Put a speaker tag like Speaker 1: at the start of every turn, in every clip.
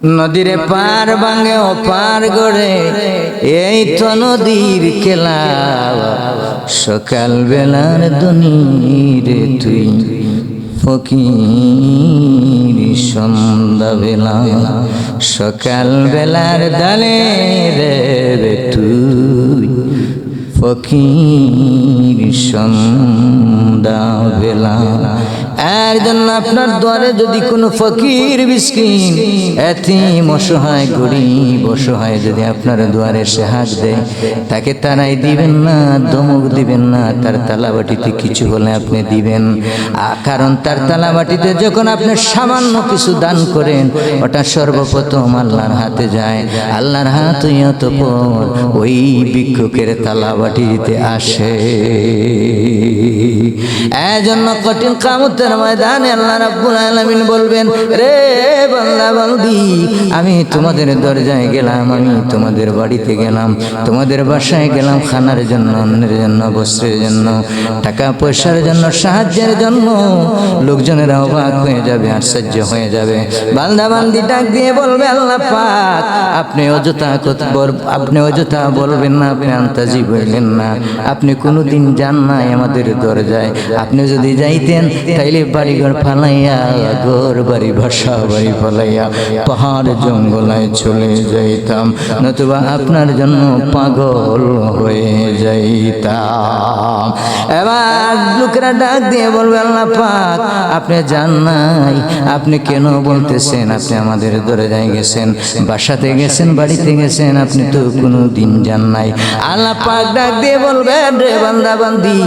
Speaker 1: নদীরে পার ভাঙে ও পার গড়ে, এই তো নদীর খেলা। সকাল বেলার দনিরে তুই ফকির সন্ধ্যা বেলা সকাল বেলার দালে রে তুই ফকির সন্ধ্যা আপনার দ্বারে যদি কোনো ফকির বিস্কিন এতিম অসহায় গরিব অসহায় যদি আপনার দুয়ারে সে হাত দেয়, তাকে তারাই দিবেন না দমক দিবেন না, তার তালাবাটিতে কিছু হলে আপনি দিবেন। কারণ তার তালাবাটিতে যখন আপনি সামান্য কিছু দান করেন, ওটা সর্বপ্রথম আল্লাহর হাতে যায়। আল্লাহর হাত ওই ভিক্ষুকের তালাবাটিতে আসে। এজন্য কঠিন কামতের ময়দানে আল্লাহ রাব্বুল আলামিন বলবেন, রে বান্দা বান্দি, আমি তোমাদের দরজায় গেলাম, আমি তোমাদের বাড়িতে গেলাম, তোমাদের বাসায় গেলাম খানার জন্য অন্যের জন্য, বস্ত্রের জন্য, টাকা পয়সার জন্য, সাহায্যের জন্য। লোকজনেরা অবাক হয়ে যাবে, আশ্চর্য হয়ে যাবে। বান্দা বান্দি ডাক দিয়ে বলবে, আল্লাহ পাক আপনি অযথা আপনি অযথা বলবেন না, আপনি আন্তাজি বললেন না। আপনি কোনোদিন যান নাই আমাদের দরজায়। আপনি যদি যাইতেন, তাইলে বাড়িঘর ফালাইয়া, ঘর বাড়ি, ভাষা বাড়ি ফালাইয়া পাহাড় জঙ্গলায় চলে যাইতাম। নতুবা আপনার জন্য পাগল হয়ে যাইতাম। এবার লোকেরা ডাক দিয়ে বলবে, আল্লাহ পাক, আপনি যান নাই। আপনি কেন বলতেছেন? আপনি আমাদের দরজায় গেছেন, বাসাতে গেছেন, বাড়িতে গেছেন, আপনি তো কোনো দিন যান নাই। আল্লাহ পাক ডাক দিয়ে বলবেন রে বান্দা, বান্দি,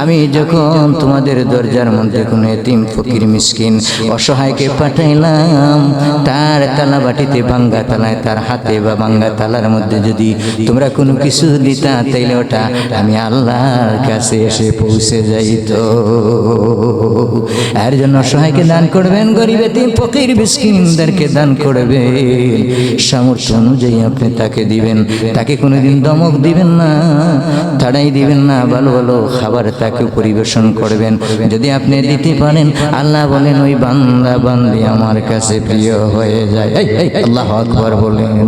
Speaker 1: আমি যখন তোমাদের দরজার মধ্যে কোনো এতিম ফকির মিসকিন অসহায়কে পাঠাইলাম, তার তালা বাটিতে ভাঙ্গা তালায় তার হাতে বা ভাঙ্গা তালার মধ্যে যদি তোমরা কোনো কিছু দিতা, তাইলে ওটা আমি আল্লাহর কাছে এসে পৌঁছে যাইত এর জন্য অসহায়কে দান করবেন, গরিব এতিম ফকির মিসকিনদেরকে দান করবেন। সামর্থ্য অনুযায়ী আপনি তাকে দিবেন। তাকে কোনোদিন দমক দিবেন না তাড়াই দিবেন না, ভালো ভালো খাবার তাকে পরিবেশন করবেন। যদি আপনি দিতে পারেন, আল্লাহ বলেন, ওই বান্দা, বান্দি আমার কাছে প্রিয় হয়ে যায়। আল্লাহ আকবার বলেন।